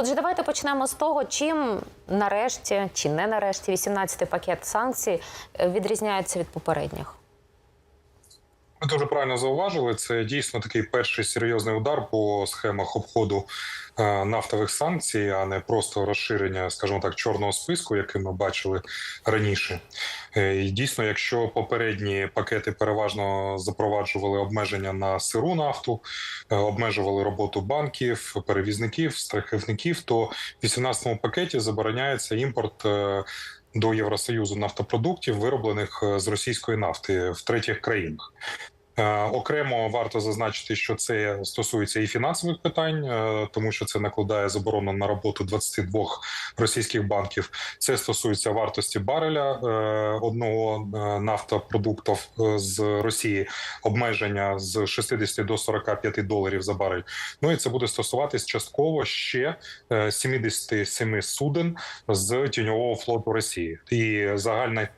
Отже, давайте почнемо з того, чим нарешті чи не нарешті 18-й пакет санкцій е, відрізняється від попередніх. Ви дуже правильно зауважили. Це дійсно такий перший серйозний удар по схемах обходу нафтових санкцій, а не просто розширення, скажімо так, чорного списку, який ми бачили раніше. Е, І дійсно, якщо попередні пакети переважно запроваджували обмеження на сиру нафту, е, обмежували роботу банків, перевізників, страхівників, то в 18-му пакеті забороняється імпорт. е, До Євросоюзу нафтопродуктів, вироблених е, з російської нафти в третіх країнах. Е, Окремо варто зазначити, що це стосується і фінансових питань, е, тому що це накладає заборону на роботу 22 російських банків. Це стосується вартості бареля е, одного нафтопродуктів з Росії, обмеження з 60 до 45 доларів за барель. Ну і це буде стосуватись частково ще е, 77 суден з тіньового флоту Росії. І загальна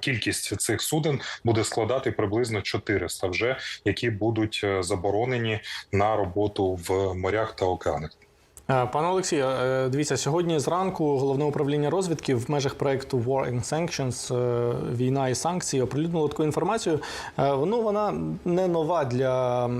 кількість цих суден буде складати приблизно 400 вже, які будуть е, заборонені на роботу в морях та океанах. Е, Пане Олексію, е, дивіться, сьогодні зранку головне управління розвідки в межах проекту War and Sanctions е, війна і санкції оприлюднило таку інформацію. Е, Ну вона не нова для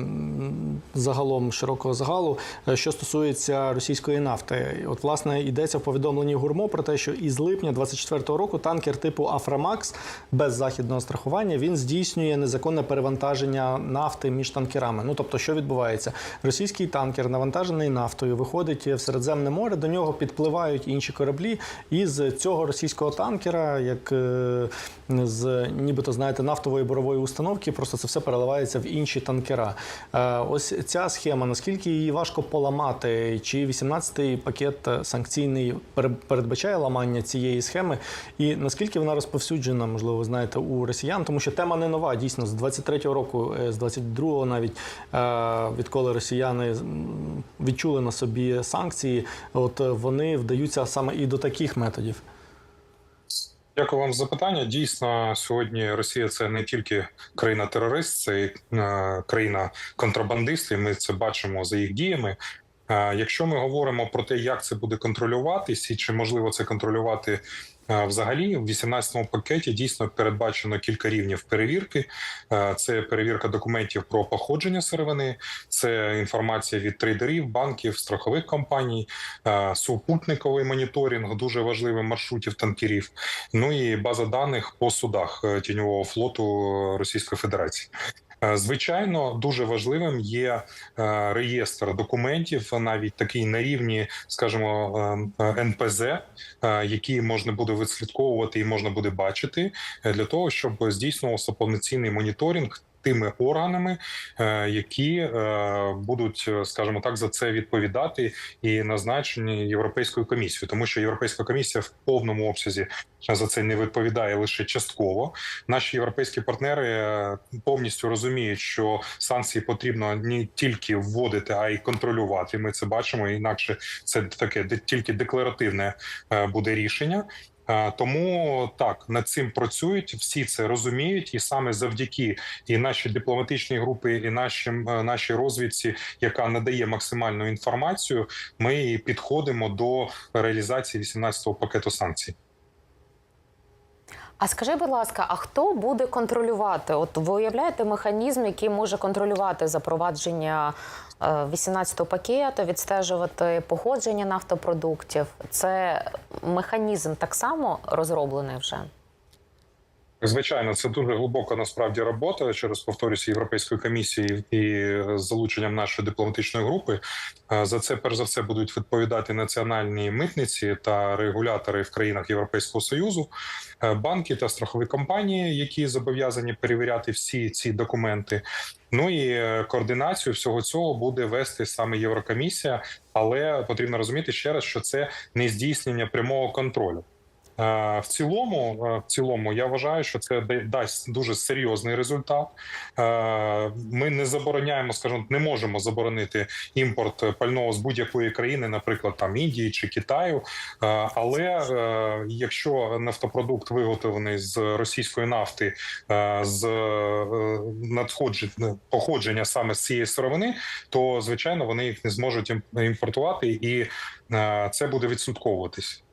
загалом широкого загалу, е, що стосується російської нафти. От власне йдеться в повідомленні гурмо про те, що із липня 24-го року танкер типу Афрамакс без західного страхування він здійснює незаконне перевантаження нафти між танкерами. Ну тобто, що відбувається? Російський танкер навантажений нафтою виходить в Середземне море. До нього підпливають інші кораблі. І з цього російського танкера, як е, з нібито знаєте, нафтової бурової установки, просто це все переливається в інші танкера. Е, Ось ця схема. Наскільки її важко поламати? Чи 18-й пакет санкційний пере- передбачає ламання цієї схеми? І наскільки вона розповсюджена, можливо, ви знаєте, у росіян? Тому що тема не нова. Дійсно, з 23-го року, е, з 22-го навіть відколи росіяни відчули на собі санкції, от е, вони вдаються саме і до таких методів. Дякую вам за запитання. Дійсно, сьогодні Росія це не тільки країна-терорист, це і е, країна контрабандистів. Ми це бачимо за їх діями. Е, Якщо ми говоримо про те, як це буде контролюватись, і чи можливо це контролювати е, взагалі, в 18-му пакеті дійсно передбачено кілька рівнів перевірки. Е, Це перевірка документів про походження сировини, це інформація від трейдерів, банків, страхових компаній, супутниковий моніторинг, дуже важливий маршрутів танкерів. Ну і база даних по судах тіньового флоту Російської Федерації. Е, Звичайно, дуже важливим є е, реєстр документів, навіть такий на рівні, скажімо, е, е, НПЗ, який можна буде відслідковувати і можна буде бачити для того, щоб здійснювався повноцінний моніторинг. Тими органами, е, які е, будуть, е, скажімо так, за це відповідати і назначені європейською комісією, тому що європейська комісія в повному обсязі за це не відповідає лише частково. Наші європейські партнери повністю розуміють, що санкції потрібно не тільки вводити, а й контролювати. Ми це бачимо. Інакше це таке тільки декларативне буде рішення. Е, Тому так над цим працюють, всі це розуміють, і саме завдяки і нашій дипломатичній групи, і нашим е, нашій розвідці, яка надає максимальну інформацію, ми підходимо до реалізації 18-го пакету санкцій. А скажи, будь ласка, а хто буде контролювати? От ви уявляєте механізм, який може контролювати запровадження е, 18-го пакету, відстежувати походження нафтопродуктів? Це механізм так само розроблений вже? Звичайно, це дуже глибока насправді робота через повторюся Європейської комісії і з залученням нашої дипломатичної групи. Е, За це перш за все будуть відповідати національні митниці та регулятори в країнах Європейського союзу, е, банки та страхові компанії, які зобов'язані перевіряти всі ці документи. Ну і е, координацію всього цього буде вести саме Єврокомісія, але потрібно розуміти ще раз, що це не здійснення прямого контролю. Е, В цілому, е, в цілому, я вважаю, що це да- дасть дуже серйозний результат. Е, Ми не забороняємо, скажімо, не можемо заборонити імпорт пального з будь-якої країни, наприклад, там Індії чи Китаю. Але якщо нафтопродукт виготовлений з російської нафти, з надходжень походження саме з цієї сировини, то звичайно вони їх не зможуть ім- імпортувати, і це буде відслідковуватись.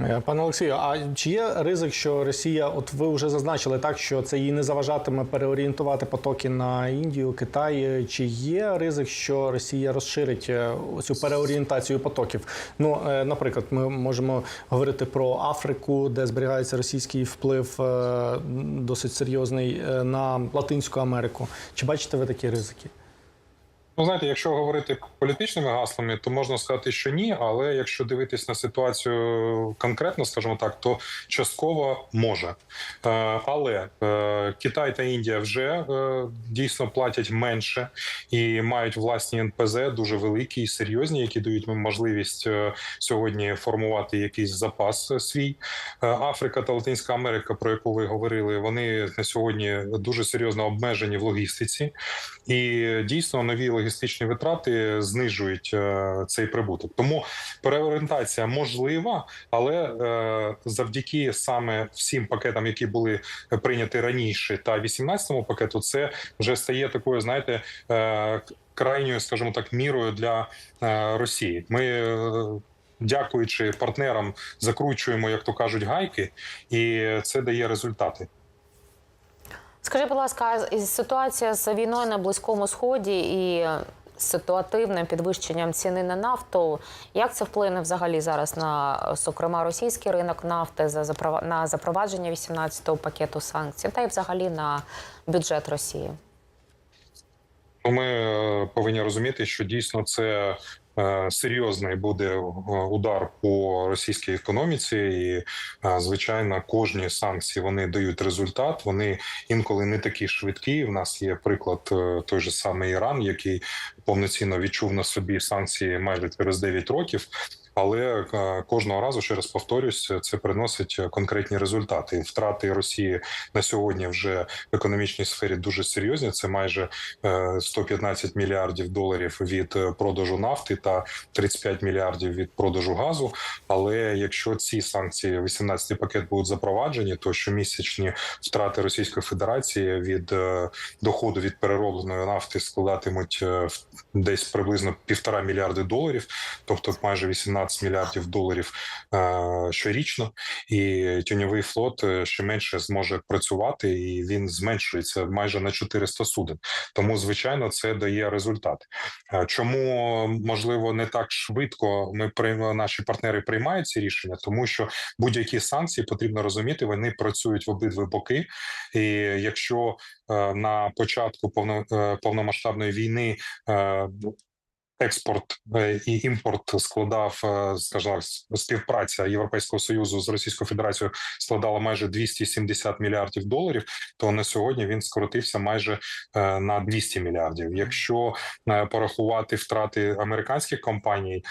Е, Пане Олексію, а чи є ризик, що Росія, от ви вже зазначили так, що це їй не заважатиме переорієнтувати потоки на Індію, Китай? Чи є ризик, що Росія розширить е, цю переорієнтацію потоків? Ну, е, наприклад, ми можемо говорити про Африку, де зберігається російський вплив досить серйозний на Латинську Америку. Чи бачите ви такі ризики? Ну, знаєте, якщо говорити політичними гаслами, то можна сказати, що ні. Але якщо дивитись на ситуацію конкретно, скажімо так, то частково може. Е, Але е, Китай та Індія вже е, дійсно платять менше і мають власні НПЗ дуже великі і серйозні, які дають можливість сьогодні формувати якийсь запас свій. Африка та Латинська Америка, про яку ви говорили, вони на сьогодні дуже серйозно обмежені в логістиці. І дійсно нові логістичні витрати знижують е, цей прибуток. Тому переорієнтація можлива, але е, завдяки саме всім пакетам, які були прийняті раніше, та 18-му пакету, це вже стає такою, знаєте. Е, Крайньою, скажімо так, мірою для Росії. Ми, дякуючи партнерам, закручуємо, як то кажуть, гайки, і це дає результати. Скажи, будь ласка, ситуація з війною на Близькому Сході і ситуативним підвищенням ціни на нафту, як це вплине взагалі зараз на, зокрема, російський ринок нафти за на запровадження 18-го пакету санкцій, та й взагалі на бюджет Росії? Ну, Ми е, повинні розуміти, що дійсно це серйозний буде е, удар по російській економіці, і е, звичайно, кожні санкції вони дають результат. Вони інколи не такі швидкі. В нас є приклад е, той же самий Іран, який повноцінно відчув на собі санкції майже через 9 років. Але е, кожного разу, ще раз повторюсь, це приносить конкретні результати. Втрати Росії на сьогодні вже в економічній сфері дуже серйозні. Це майже е, 115 мільярдів доларів від е, продажу нафти та 35 мільярдів від продажу газу. Але якщо ці санкції 18 пакет будуть запроваджені, то щомісячні втрати Російської Федерації від е, доходу від переробленої нафти складатимуть е, десь приблизно півтора мільярди доларів, тобто майже 18 мільярдів доларів е, щорічно. І тіньовий флот е, ще менше зможе працювати, і він зменшується майже на 400 суден. Тому, звичайно, це дає результат. Е, Чому можливо не так швидко ми наші партнери приймають ці рішення, тому що будь-які санкції потрібно розуміти, вони працюють в обидві боки. І якщо е, на початку повно, е, повномасштабної війни е, euh, експорт е, і імпорт складав, е, скажімо, співпраця Європейського союзу з Російською Федерацією складала майже 270 мільярдів доларів, то на сьогодні він скоротився майже е, на 200 мільярдів. Якщо порахувати втрати американських компаній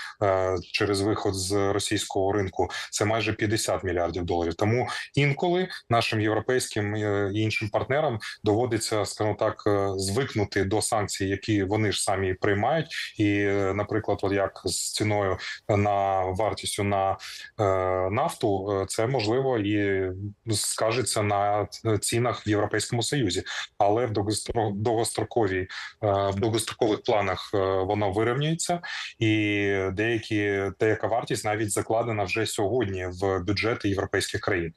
через виход з російського ринку, це майже 50 мільярдів доларів. Тому інколи нашим європейським і іншим партнерам доводиться, скажімо так, звикнути до санкцій, які вони ж самі приймають. І, наприклад, от як з ціною на вартістю на е, нафту, е, це можливо і скажеться на цінах в Європейському Союзі, але в довгостро- довгостроковій е, в довгострокових планах воно вирівнюється, і деякі деяка вартість навіть закладена вже сьогодні в бюджети європейських країн.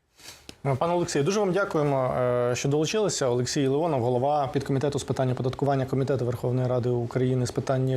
Пане Олексію, дуже вам дякуємо, що долучилися. Олексій Леонов, голова підкомітету з питань оподаткування комітету Верховної Ради України з питань